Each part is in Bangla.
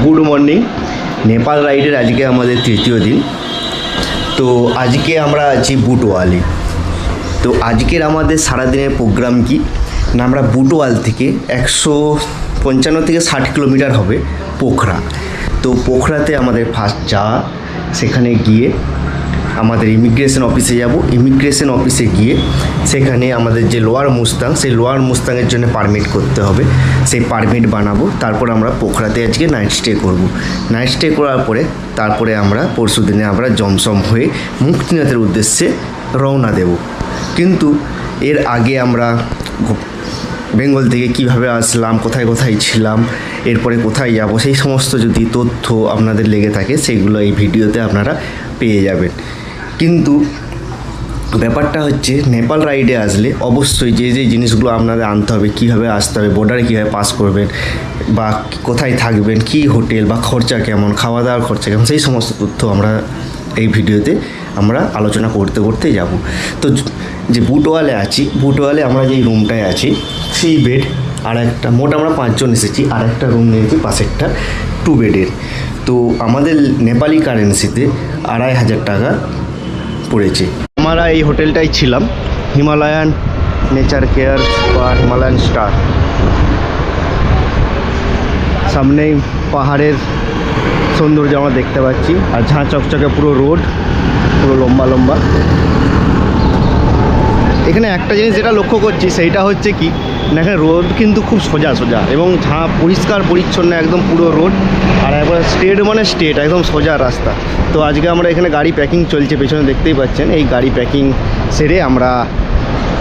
গুড মর্নিং নেপাল রাইডের আজকে আমাদের তৃতীয় দিন। তো আজকে আমরা আছি বুটওয়ালি। তো আজকের আমাদের সারাদিনের প্রোগ্রাম কি? না, আমরা বুটওয়াল থেকে একশো পঞ্চান্ন থেকে ষাট কিলোমিটার হবে পোখরা। তো পোখরাতে আমাদের ফার্স্ট যাওয়া সেখানে গিয়ে আমাদের ইমিগ্রেশন অফিসে যাব। ইমিগ্রেশন অফিসে গিয়ে সেখানে আমাদের যে লোয়ার মুস্তাং, সেই লোয়ার মুস্তাংয়ের জন্য পারমিট করতে হবে। সেই পারমিট বানাবো। তারপর আমরা পোখরাতে আজকে নাইট স্টে করব। নাইট স্টে করার পরে তারপরে আমরা পরশু দিনে আমরা জমসম হয়ে মুক্তিনাথের উদ্দেশ্যে রওনা দেব। কিন্তু এর আগে আমরা বেঙ্গল থেকে কীভাবে আসলাম, কোথায় কোথায় ছিলাম, এরপরে কোথায় যাব, সেই সমস্ত যদি তথ্য আপনাদের লেগে থাকে, সেগুলো এই ভিডিওতে আপনারা পেয়ে যাবেন। কিন্তু ব্যাপারটা হচ্ছে নেপাল রাইডে আসলে অবশ্যই যে যে জিনিসগুলো আপনাদের আনতে হবে, কীভাবে আসতে হবে বর্ডারে কীভাবে পাস করবেন, বা কোথায় থাকবেন, কী হোটেল বা খরচা কেমন খাওয়া দাওয়ার খরচা কেমন, সেই সমস্ত তথ্য আমরা এই ভিডিওতে আমরা আলোচনা করতে করতে যাব। তো য- বুটওয়ালে আছি, বুটওয়ালে আমরা যেই রুমটায় আছি থ্রি বেড আর একটা মোট আমরা পাঁচজন এসেছি আর একটা রুম নিয়েছি, পাশেরটা টু বেডের তো আমাদের নেপালি কারেন্সিতে আড়াই হাজার টাকা পড়েছে। আমরা এই হোটেলটাই ছিলাম, হিমালয়ান নেচার কেয়ার বা হিমালয়ান স্টার। সামনেই পাহাড়ের সৌন্দর্য আমরা দেখতে পাচ্ছি, আর ঝাঁ চকচকে পুরো রোড, পুরো লম্বা লম্বা। এখানে একটা জিনিস যেটা লক্ষ্য করছি, সেইটা হচ্ছে কি এখানে রোড কিন্তু খুব সোজা সোজা। এবং ঝাঁ পরিষ্কার, পরিচ্ছন্ন, একদম পুরো রোড। আর একবার স্টেট মানে স্টেট, একদম সোজা রাস্তা। তো আজকে আমরা এখানে গাড়ি প্যাকিং চলছে, পেছনে দেখতেই পাচ্ছেন। এই গাড়ি প্যাকিং সেরে আমরা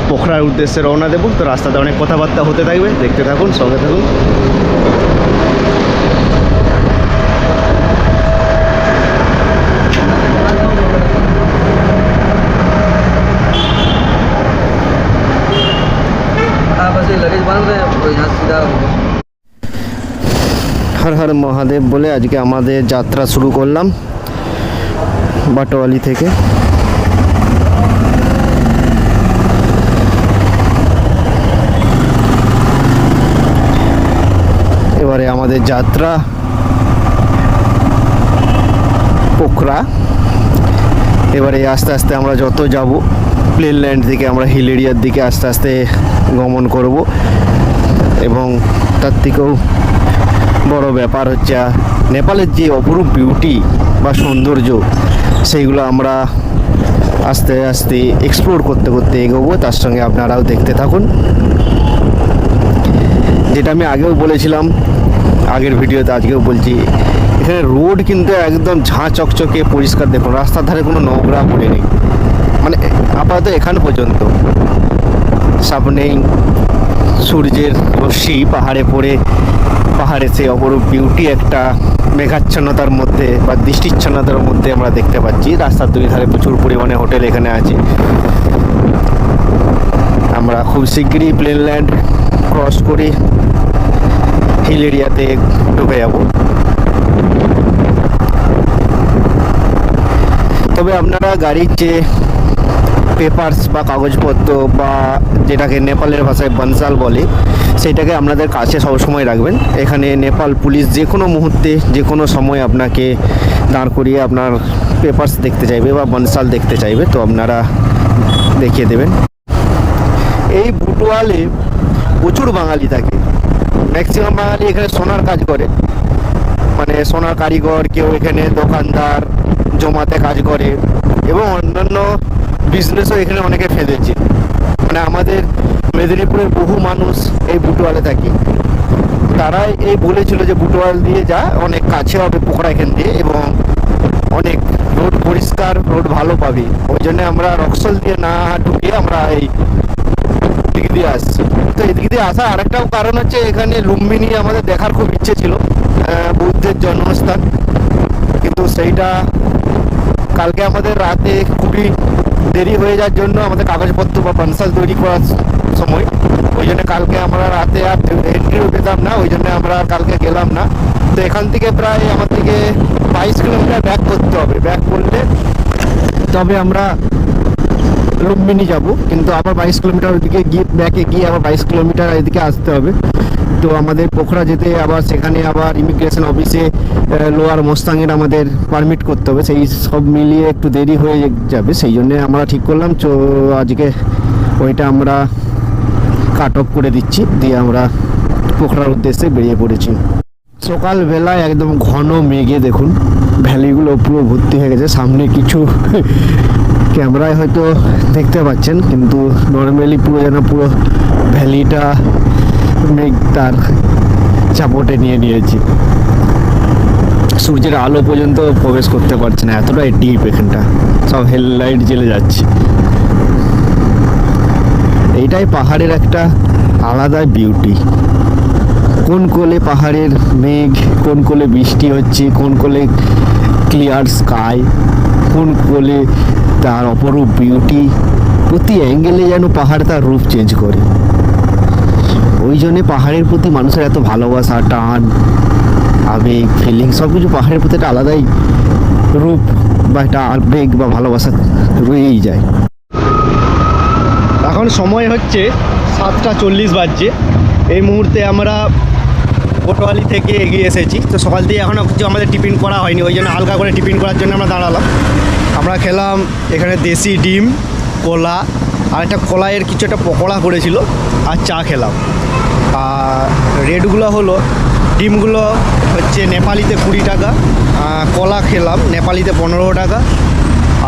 পোখরার উদ্দেশ্যে রওনা দেবো। তো রাস্তাতে অনেক কথাবার্তা হতে থাকবে। দেখতে থাকুন, সঙ্গে থাকুন। হর হর মহাদেব বলে আজকে আমাদের যাত্রা শুরু করলাম বাটোয়ালি থেকে। এবারে আমাদের যাত্রা পোখরা। এবারে আস্তে আস্তে আমরা যত যাব প্লেন ল্যান্ড থেকে আমরা হিল এরিয়ার দিকে আস্তে আস্তে গমন করব এবং তার থেকেও বড় ব্যাপার হচ্ছে, নেপালের যে অপরূপ বিউটি বা সৌন্দর্য, সেইগুলো আমরা আস্তে আস্তে এক্সপ্লোর করতে করতে এগোবো। তার সঙ্গে আপনারাও দেখতে থাকুন। যেটা আমি আগেও বলেছিলাম, আগের ভিডিওতে আজকেও বলছি, এখানে রোড কিন্তু একদম ঝাঁ চকচকে পরিষ্কার। দেখুন, রাস্তার ধারে কোনো নোংরা পড়ে নেই। মানে আপাতত এখান পর্যন্ত। সামনেই সূর্যের রশ্মি পাহাড়ে পড়ে, পাহাড়ে সেই অপরূপ বিউটি একটা মেঘাচ্ছন্নতার মধ্যে বা দৃষ্টিচ্ছন্নতার মধ্যে আমরা দেখতে পাচ্ছি। রাস্তার দুই ধারে প্রচুর পরিমাণে হোটেল এখানে আছে। আমরা খুব শীঘ্রই প্লেন ল্যান্ড ক্রস করে। হিল এরিয়াতে ঢুকে যাব। তবে আপনারা গাড়ির যে পেপারস বা কাগজপত্র বা যেটাকে নেপালের ভাষায় বনসাল বলে, সেটাকে আপনাদের কাছে সবসময় রাখবেন। এখানে নেপাল পুলিশ যে কোনো মুহূর্তে, যে কোনো সময় আপনাকে দাঁড় করিয়ে আপনার পেপারস দেখতে চাইবে বা বনসাল দেখতে চাইবে, তো আপনারা দেখিয়ে দেবেন। এই বুটওয়ালে প্রচুর বাঙালি থাকে। ম্যাক্সিমাম বাঙালি এখানে সোনার কাজ করে। মানে সোনার কারিগর, কেউ এখানে দোকানদার, জমাতে কাজ করে এবং অন্যান্য বিজনেসও এখানে অনেকে ফেলেছে মানে আমাদের মেদিনীপুরের বহু মানুষ এই বুটওয়ালে থাকে। তারাই এই বলেছিল যে বুটওয়াল দিয়ে যা, অনেক কাছে হবে পোখরা এখান দিয়ে এবং অনেক রোড পরিষ্কার, রোড ভালো পাবি। ওই জন্য আমরা রক্সল দিয়ে না ঢুকিয়ে আমরা এই দিক দিয়ে আসছি। তো এদিক দিয়ে আসা আরেকটাও কারণ হচ্ছে এখানে লুম্বিনী আমাদের দেখার খুব ইচ্ছে ছিল বুদ্ধের জন্মস্থান। কিন্তু সেইটা কালকে আমাদের রাতে খুবই দেরি হয়ে যাওয়ার জন্য আমাদের কাগজপত্র বা বানসাল তৈরি করার সময়। ওই জন্য কালকে আমরা রাতে আর এন্ট্রিও পেতাম না, ওই জন্য আমরা কালকে গেলাম না। তো এখান থেকে প্রায় আমার থেকে বাইশ কিলোমিটার ব্যাক করতে হবে। ব্যাক করলে তবে আমরা লুম্বিনী যাব। কিন্তু আবার বাইশ কিলোমিটার ওইদিকে গিয়ে ব্যাকে গিয়ে আবার বাইশ কিলোমিটার এদিকে আসতে হবে। তো আমাদের পোখরা যেতে আবার সেখানে আবার ইমিগ্রেশন অফিসে লোয়ার মোস্তাঙের আমাদের পারমিট করতে হবে। সেই সব মিলিয়ে একটু দেরি হয়ে যাবে, সেই জন্যে আমরা ঠিক করলাম। তো আজকে ওইটা আমরা কাট অফ করে দিচ্ছি, দিয়ে আমরা পোখরার উদ্দেশ্যে বেরিয়ে পড়েছি। সকালবেলায় একদম ঘন মেঘে দেখুন, ভ্যালিগুলো পুরো ভর্তি হয়ে গেছে। সামনে কিছু ক্যামেরায় হয়তো দেখতে পাচ্ছেন, কিন্তু নর্মালি পুরো যেন পুরো ভ্যালিটা মেঘ তার চাপটে নিয়ে নিয়েছি। সূর্যের আলো পর্যন্ত প্রবেশ করতে পারছে না, এতটাই ডিপ এখানটা। সব হেডলাইট জ্বেলে যাচ্ছে। এইটাই পাহাড়ের একটা আলাদা বিউটি কোন কোলে পাহাড়ের মেঘ, কোন কোলে বৃষ্টি হচ্ছে, কোন কোলে ক্লিয়ার স্কাই কোন কোলে তার অপরূপ বিউটি প্রতি অ্যাঙ্গেলে যেন পাহাড় তার রূপ চেঞ্জ করে। ওই জন্যে পাহাড়ের প্রতি মানুষের এত ভালোবাসা, টান, আবেগ ফিলিং সব কিছু পাহাড়ের প্রতি একটা আলাদাই রূপ বা একটা আবেগ বা ভালোবাসা রয়েই যায়। এখন সময় হচ্ছে সাতটা চল্লিশ বাজছে। এই মুহূর্তে আমরা কোটোয়ালি থেকে এগিয়ে এসেছি। তো সকাল থেকে এখনও কিছু আমাদের টিফিন করা হয়নি, ওই জন্য হালকা করে টিফিন করার জন্য আমরা দাঁড়ালাম। আমরা খেলাম এখানে দেশি ডিম, কলা আর একটা কলাইয়ের কিছু একটা পকোড়া করেছিল, আর চা খেলাম। আর রেটগুলো হলো, ডিমগুলো হচ্ছে নেপালিতে কুড়ি টাকা কলা খেলাম, নেপালিতে পনেরো টাকা,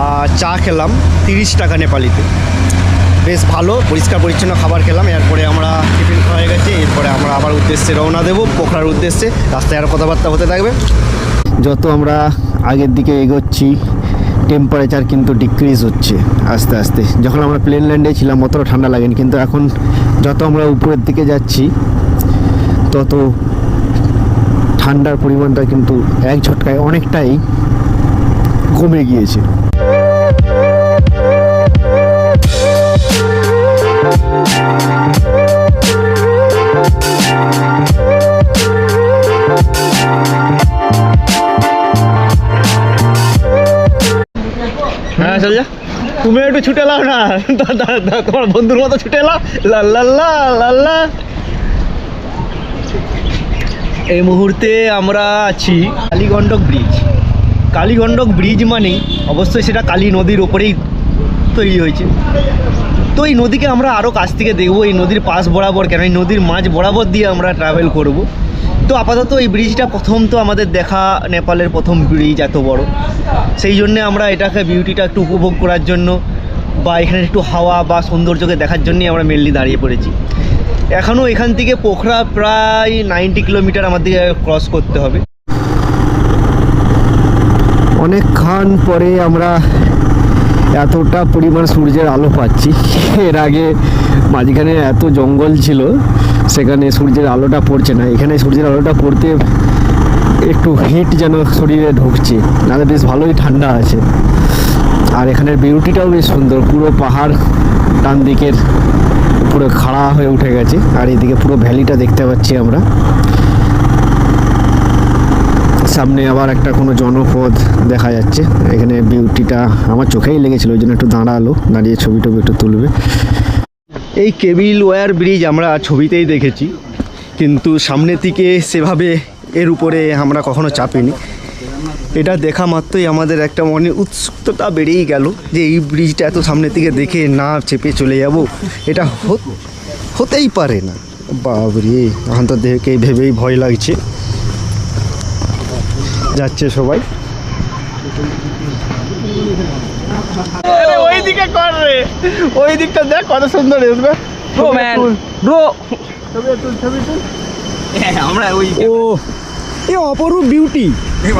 আর চা খেলাম তিরিশ টাকা নেপালিতে। বেশ ভালো, পরিষ্কার পরিচ্ছন্ন খাবার খেলাম, এরপরে আমরা টিফিন হয়ে গেছে, এরপরে আমরা আবার উদ্দেশ্যে রওনা দেবো পোখরার উদ্দেশ্যে। রাস্তায় আরও কথাবার্তা হতে থাকবে। যত আমরা আগের দিকে এগোচ্ছি টেম্পারেচার কিন্তু ডিক্রিজ হচ্ছে, আস্তে আস্তে। যখন আমরা প্লেন ল্যান্ডে ছিলাম, অতটা ঠান্ডা লাগেনি, কিন্তু এখন যত আমরা উপরের দিকে যাচ্ছি, তত ঠান্ডার পরিমাণটা কিন্তু এক ঝটকায় অনেকটাই কমে গিয়েছে। চল যা। তুমি একটু ছুটে লাও না। তোমার বন্ধুর মতো ছুটে লাও লা লা লা লা লা। এই মুহূর্তে আমরা আছি কালীগণ্ডক ব্রিজ। কালীগণ্ডক ব্রিজ মানেই অবশ্যই সেটা কালী নদীর ওপরেই তৈরি হয়েছে। তো এই নদীকে আমরা আরও কাছ থেকে দেখব। এই নদীর পাশ বরাবর কেন? এই নদীর মাঝ বরাবর দিয়ে আমরা ট্রাভেল করব। তো আপাতত এই ব্রিজটা প্রথম তো আমাদের দেখা নেপালের প্রথম ব্রিজ এত বড়। সেই জন্যে আমরা এটাকে বিউটিটা একটু উপভোগ করার জন্য বা এখানে একটু হাওয়া বা সৌন্দর্যকে দেখার জন্যই আমরা মেনলি দাঁড়িয়ে পড়েছি। এখনও এখান থেকে পোখরা প্রায় নাইনটি কিলোমিটার আমাদের ক্রস করতে হবে। অনেকক্ষণ পরে আমরা এতটা পরিমাণ সূর্যের আলো পাচ্ছি। এর আগে মাঝখানে এত জঙ্গল ছিল। সেখানে সূর্যের আলোটা পড়ছে না। এখানে সূর্যের আলোটা পড়তে একটু হিট যেন শরীরে ঢুকছে, নাহলে বেশ ভালোই ঠান্ডা আছে। আর এখানের বিউটিটাও বেশ সুন্দর, পুরো পাহাড় ডান দিকের পুরো খাড়া হয়ে উঠে গেছে, আর এদিকে পুরো ভ্যালিটা দেখতে পাচ্ছি আমরা। সামনে আবার একটা কোনো জনপদ দেখা যাচ্ছে, এখানে বিউটিটা আমার চোখেই লেগেছিল, ওই জন্য একটু দাঁড়াল, দাঁড়িয়ে ছবি টবি একটু তুলবে। এই কেবিল ওয়্যার ব্রিজ আমরা ছবিতেই দেখেছি, কিন্তু সামনে থেকে সেভাবে এর উপরে আমরা কখনো চাপিনি। এটা দেখা মাত্রই আমাদের একটা মনে উৎসুকতা বেড়েই গেল যে এই ব্রিজটা এত সামনে থেকে দেখে না চেপে চলে যাব, এটা হত- হতেই পারে না। বাবরে এখন তো দেখে ভেবেই ভয় লাগছে। যাচ্ছে সবাই। দিকে কর রে। ওই দিকটা দেখ কত সুন্দর এসবে ব্রো ম্যান ব্রো আমরা ওই ও এ অপরূপ বিউটি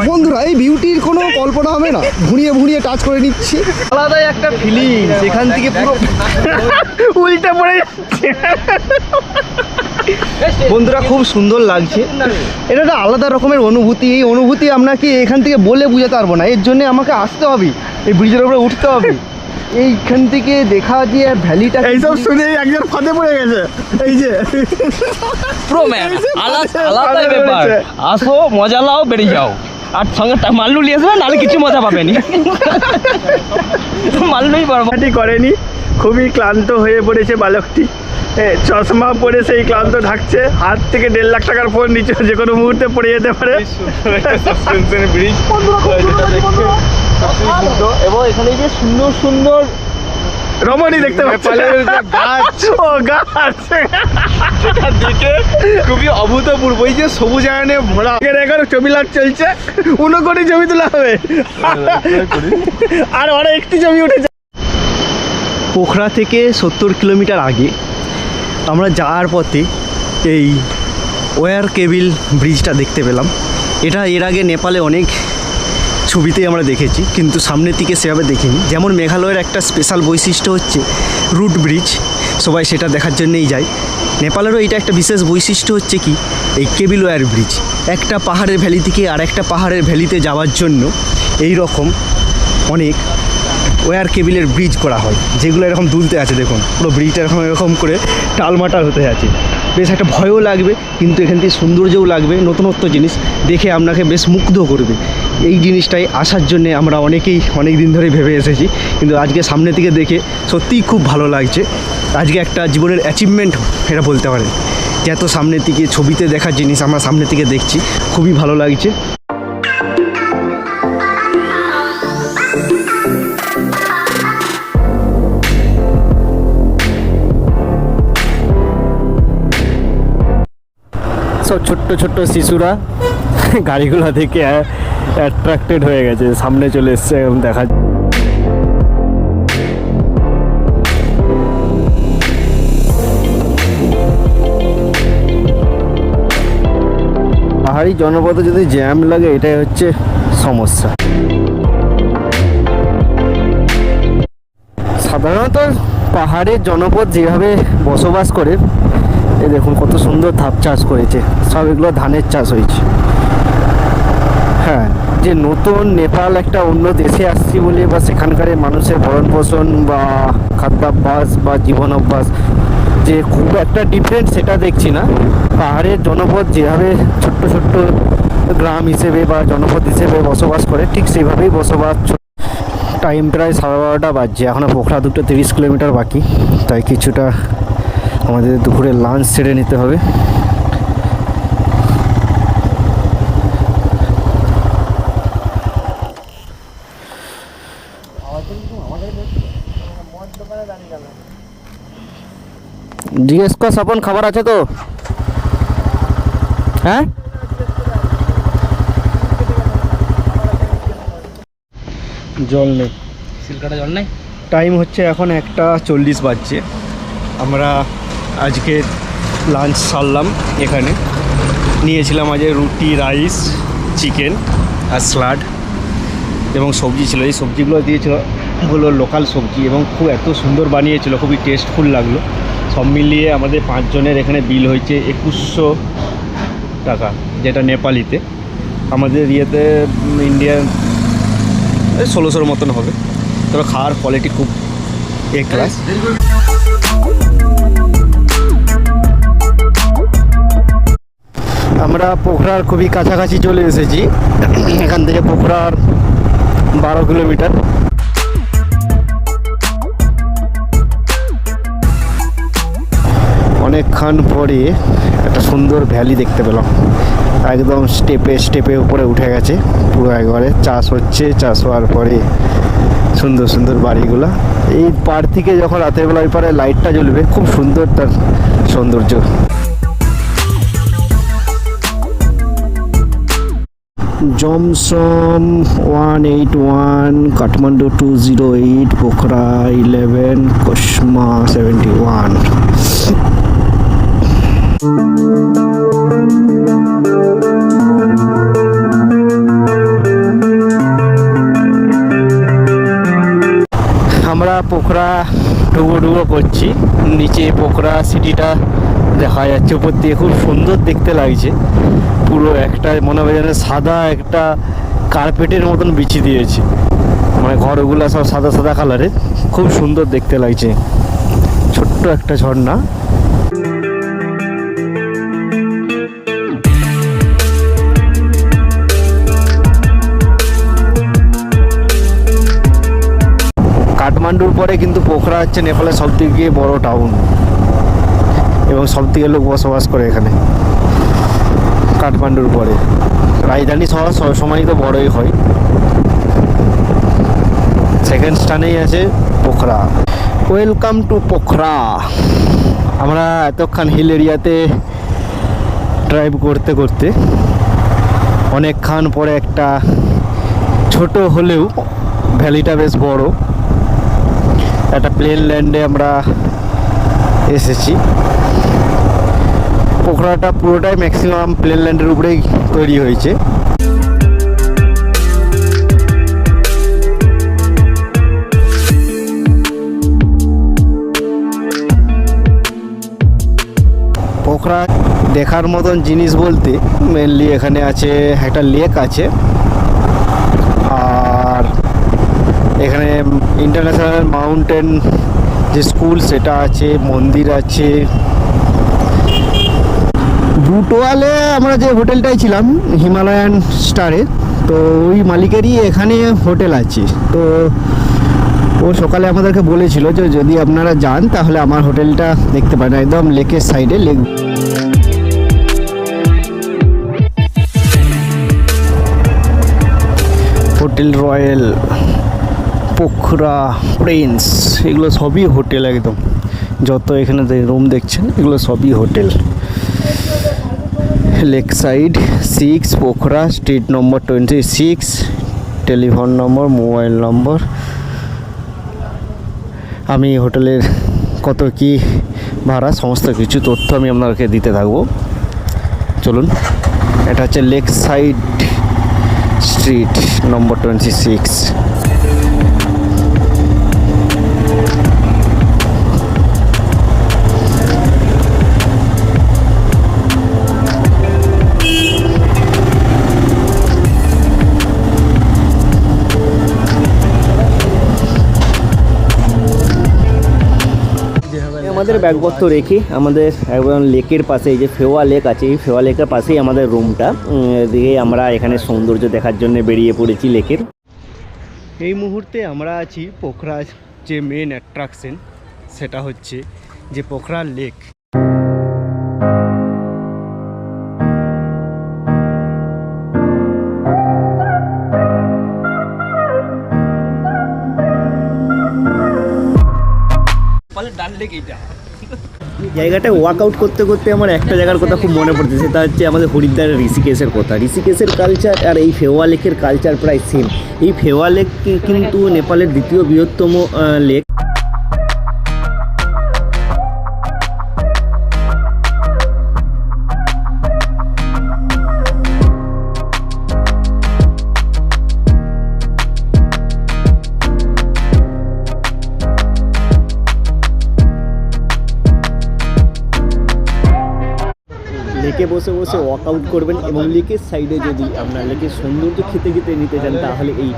বন্ধুরা এই বিউটির কোনো কল্পনা হবে না। ভুঁড়িয়ে ভুঁড়িয়ে টাচ করে নিচ্ছি। আলাদাই একটা ফিলিং সেখান থেকে পুরো উল্টে পড়ে যাচ্ছে। বন্ধুরা খুব সুন্দর লাগছে। এটা একটা আলাদা রকমের অনুভূতি। এই অনুভূতি আপনাকে এখান থেকে বলে বোঝাতে পারব না? এর জন্য আমাকে আসতে হবে। এই ব্রিজের উপরে উঠতে হবে। এইখান থেকে দেখা যে ভ্যালিটা এইসব শুনে একজন ফাঁদে পড়ে গেছে। এই যে। প্রো ম্যান আলাদা আলাদা ব্যাপার। আসো মজা লাও বেরিয়ে যাও। আর সঙ্গে মাল্লু নিয়ে আসবে নাহলে কিছু মজা পাবেনি মাল্লুই পারব করেনি খুবই ক্লান্ত হয়ে পড়েছে বালকটি। চশমা পরে সেই ক্লান্ত ঢাকছে। হাত থেকে দেড় লাখ টাকার ফোন নিচে যে কোনো মুহূর্তে পড়ে যেতে পারে। ব্রিজ এবং এখানে যে সুন্দর সুন্দর রমণী দেখতে পাচ্ছে। গাছ। ও গাছ। দেখে খুবই অভূতপূর্ব। এই যে সবুজ আয়নে ভরা। এখানে এখন ছবি লাট চলছে। উনো কোটি ছবি তোলা হবে। আর ওরা একটি ছবি উঠেছে। পোখরা থেকে সত্তর কিলোমিটার আগে আমরা যাওয়ার পথে এই ওয়ার কেবিল ব্রিজটা দেখতে পেলাম। এটা এর আগে নেপালে অনেক ছবিতেই আমরা দেখেছি, কিন্তু সামনের দিকে সেভাবে দেখিনি। যেমন মেঘালয়ের একটা স্পেশাল বৈশিষ্ট্য হচ্ছে রুট ব্রিজ সবাই সেটা দেখার জন্যেই যায়। নেপালেরও এটা একটা বিশেষ বৈশিষ্ট্য হচ্ছে কি, এই কেবিল ওয়ার ব্রিজ একটা পাহাড়ের ভ্যালি থেকে আর একটা পাহাড়ের ভ্যালিতে যাওয়ার জন্য এই রকম অনেক ওয়ার কেবিলের ব্রিজ করা হয়, যেগুলো এরকম দুলতে আছে, দেখুন। পুরো ব্রিজটা এরকম এরকম করে টালমাটাল হতে আছে। বেশ একটা ভয়ও লাগবে, কিন্তু এখান থেকে সৌন্দর্যও লাগবে, নতুনত্ব জিনিস দেখে আপনাকে বেশ মুগ্ধ করবে। এই জিনিসটাই আসার জন্যে আমরা অনেকেই অনেক দিন ধরে ভেবে এসেছি। কিন্তু আজকে সামনে থেকে দেখে সত্যিই খুব ভালো লাগছে। আজকে একটা জীবনের অ্যাচিভমেন্ট এটা বলতে পারেন। যে এত সামনের দিকে ছবিতে দেখার জিনিস আমরা সামনে থেকে দেখছি। খুবই ভালো লাগছে। সব ছোট্ট ছোট্ট শিশুরা গাড়িগুলো দেখে অ্যাট্রাক্টেড হয়ে গেছে, সামনে চলে এসছে এবং দেখা পাহাড়ি জনপদে যদি জ্যাম লাগে, এটাই হচ্ছে সমস্যা। সাধারণত পাহাড়ের জনপদ যেভাবে বসবাস করে, এ দেখুন কত সুন্দর ধাপ চাষ করেছে, সব এগুলো ধানের চাষ হয়েছে। হ্যাঁ যে নতুন নেপাল একটা অন্য দেশে আসছি বলে বা সেখানকার মানুষের ভরণ পোষণ বা খাদ্যাভ্যাস বা জীবন অভ্যাস যে খুব একটা ডিফারেন্ট সেটা দেখছি না। পাহাড়ের জনপদ যেভাবে ছোট্ট ছোট্ট গ্রাম হিসেবে বা জনপদ হিসেবে বসবাস করে, ঠিক সেইভাবেই বসবাস টাইম প্রায় সাড়ে বারোটা বাজছে। এখনও পোখরা দুটো তিরিশ কিলোমিটার বাকি, তাই কিছুটা আমাদের দুপুরে লাঞ্চ সেরে নিতে হবে। জিজ্ঞেস কর স্বপন খাবার আছে তো? হ্যাঁ? জল নেই। সিলকাটা জল নেই? টাইম হচ্ছে এখন একটা চল্লিশ বাজছে। আমরা আজকে লাঞ্চ সারলাম এখানে। নিয়েছিলাম আজ রুটি রাইস চিকেন আর স্যালাড এবং সবজি ছিল। এই সবজিগুলো দিয়েছিল হলো লোকাল সবজি এবং খুব এত সুন্দর বানিয়েছিল খুবই টেস্টফুল লাগল। সব মিলিয়ে আমাদের পাঁচজনের এখানে বিল হয়েছে একুশশো টাকা, যেটা নেপালিতে। আমাদের ইয়েতে ইন্ডিয়ান ষোলোশোর মতন হবে। তবে খাওয়ার কোয়ালিটি খুব এ ক্লাস আমরা পোখরার খুবই কাছাকাছি চলে এসেছি। এখান থেকে পোখরার বারো কিলোমিটার। অনেকক্ষণ পরে একটা সুন্দর ভ্যালি দেখতে পেলাম। একদম স্টেপে স্টেপে উপরে উঠে গেছে, পুরো একবারে চাষ হচ্ছে, চাষ হওয়ার পরে সুন্দর সুন্দর বাড়িগুলো। এই পার থেকে যখন রাতের বেলা ওই পারে লাইটটা জ্বলবে, খুব সুন্দর তার সৌন্দর্য। Jomsom one eight one, Kathmandu two zero eight, Pokhara eleven Kusma seventy one. আমরা পোখরা ডুবো ডুবো করছি। নিচে পোখরা সিটিটা দেখা যাচ্ছে, উপর দিয়ে খুব সুন্দর দেখতে লাগছে। পুরো একটা মনে হয় যেন সাদা একটা কার্পেটের মতন বিছিয়ে দিয়েছে। মানে ঘরগুলো সব সাদা সাদা কালারের খুব সুন্দর দেখতে লাগছে। ছোট্ট একটা ঝর্ণা। কাঠমান্ডুর পরে কিন্তু পোখরা হচ্ছে নেপালের সব থেকে বড় টাউন এবং সব থেকে লোক বসবাস করে এখানে। কাঠমান্ডুর পরে। রাজধানী শহর সবসময়ই তো বড়ই হয়। সেকেন্ড স্থানেই আছে পোখরা। Welcome to Pokhara. আমরা এতক্ষণ হিল এরিয়াতে ড্রাইভ করতে করতে অনেকক্ষণ পরে একটা ছোট হলেও ভ্যালিটা বেশ বড়। একটা প্লেন ল্যান্ডে আমরা এসেছি। পোখরাটা পুরোটাই ম্যাক্সিমাম প্লেন ল্যান্ডের উপরেই তৈরি হয়েছে। পোখরা দেখার মতন জিনিস বলতে মেনলি এখানে আছে একটা লেক আছে আর এখানে ইন্টারন্যাশনাল মাউন্টেন যে স্কুল সেটা আছে, মন্দির আছে। বুটোয়ালে আমরা যে হোটেলটায় ছিলাম, হিমালয়ান স্টারে, তো ওই মালিকেরই এখানে হোটেল আছে। তো ও সকালে আমাদেরকে বলেছিল যে, যদি আপনারা যান, তাহলে আমার হোটেলটা দেখতে পারেন, একদম লেকের সাইডে lake hotel royal. Pokhara, prince, এগুলো সবই হোটেল একদম। যত এখানে রুম দেখছেন, এগুলো সবই hotel. Lake side six Pokhara street number twenty six telephone number mobile number আমি হোটেলের কত কি ভাড়া, সমস্ত কিছু তথ্য আমি আপনাদেরকে দিতে থাকব। চলুন, এটা হচ্ছে lake side street number twenty six ব্যাগপত্র রেখে আমাদের একদম লেকের পাশে, এই যে ফেওয়া লেক আছে, এই ফেওয়া লেকের পাশেই আমাদের রুমটা। দিয়ে আমরা এখানে সৌন্দর্য দেখার জন্য বেরিয়ে পড়েছি লেকের। এই মুহূর্তে আমরা আছি পোখরা যে মেন অ্যাট্রাকশন সেটা হচ্ছে যে পোখরা লেক ডান লেগ এইটা। জায়গাটায় ওয়ার্কআউট করতে করতে আমার একটা জায়গার কথা খুব মনে পড়ছে, সেটা হচ্ছে আমাদের হরিদ্বারের ঋষিকেশের কথা। ঋষিকেশের কালচার আর এই ফেওয়া লেকের কালচার প্রায় সেম এই ফেওয়া লেক কিন্তু নেপালের দ্বিতীয় বৃহত্তম লেক লেকে বসে বসে ওয়ার্কআউট করবেন এবং লেকের সাইডে যদি আপনার লেকের সৌন্দর্য খেতে খেতে নিতে চান, তাহলে এই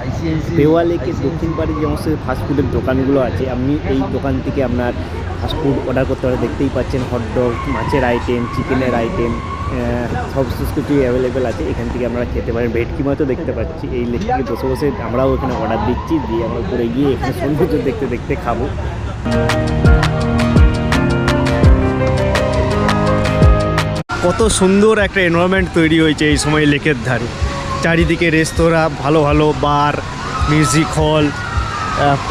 বেওয়া লেকের দক্ষিণ পাড়ে যে সমস্ত ফাস্টফুডের দোকানগুলো আছে, আপনি এই দোকান থেকে আপনার ফাস্টফুড অর্ডার করতে পারেন। দেখতেই পাচ্ছেন হটডগ মাছের আইটেম চিকেনের আইটেম সব কিছুই অ্যাভেলেবেল আছে। এখান থেকে আমরা খেতে পারেন। ভেটকি মাছও দেখতে পাচ্ছি। এই লেক থেকে বসে বসে আমরাও এখানে অর্ডার দিচ্ছি। দিয়ে আমরা করে গিয়ে এখানে সৌন্দর্য দেখতে দেখতে খাব। কত সুন্দর একটা এনভায়রনমেন্ট তৈরি হয়েছে এই সময় লেকের ধারে। চারিদিকে রেস্তোরাঁ, ভালো ভালো বার মিউজিক হল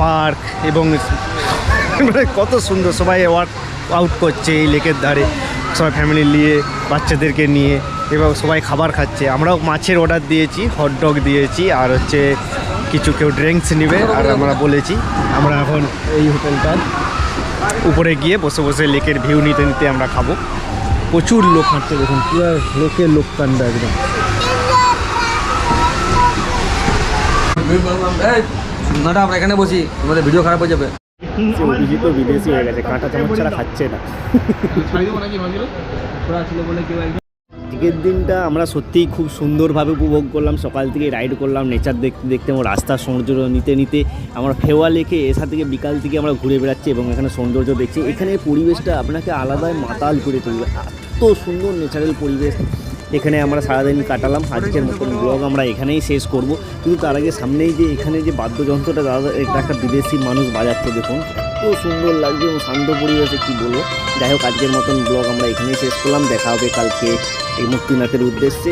পার্ক এবং মানে কত সুন্দর সবাই ওয়ার্ক আউট করছে এই লেকের ধারে। সবাই ফ্যামিলি নিয়ে, বাচ্চাদেরকে নিয়ে এবং সবাই খাবার খাচ্ছে। আমরাও মাছের অর্ডার দিয়েছি হটডগ দিয়েছি আর হচ্ছে কিছু কেউ ড্রিঙ্কস নেবে আর আমরা বলেছি, আমরা এখন এই হোটেলটার উপরে গিয়ে বসে বসে লেকের ভিউ নিতে নিতে আমরা খাব। প্রচুর লোক হাঁটছে দেখুন পুরো লোকের লোক কান্ডা একদম। আমরা এখানে বসি তোমাদের ভিডিও খারাপ হয়ে যাবে। অভিজিৎ বিদেশি হয়ে গেছে কাঁটা চামচ ছাড়া খাচ্ছে না। আজকের দিনটা আমরা সত্যিই খুব সুন্দরভাবে উপভোগ করলাম সকাল থেকে রাইড করলাম নেচার দেখতে দেখতে এবং রাস্তার সৌন্দর্য নিতে নিতে আমরা ফেওয়া লেকে এসা থেকে বিকাল থেকে আমরা ঘুরে বেড়াচ্ছি এবং এখানে সৌন্দর্য দেখছি। এখানে পরিবেশটা আপনাকে আলাদাই মাতাল করে তুলবে। এত সুন্দর ন্যাচারাল পরিবেশ। এখানে আমরা সারাদিন কাটালাম। আজকের মতন ব্লগ আমরা এখানেই শেষ করব। কিন্তু তার আগে সামনেই যে এখানে যে বাদ্যযন্ত্রটা দাদা, এটা একটা বিদেশি মানুষ বাজাচ্ছে দেখুন। এত সুন্দর লাগছে এবং শান্ত পরিবেশে কী বলব। যাই হোক, আজকের মতন ব্লগ আমরা এখানেই শেষ করলাম। দেখা হবে কালকে এই মুক্তিনাথের উদ্দেশ্যে।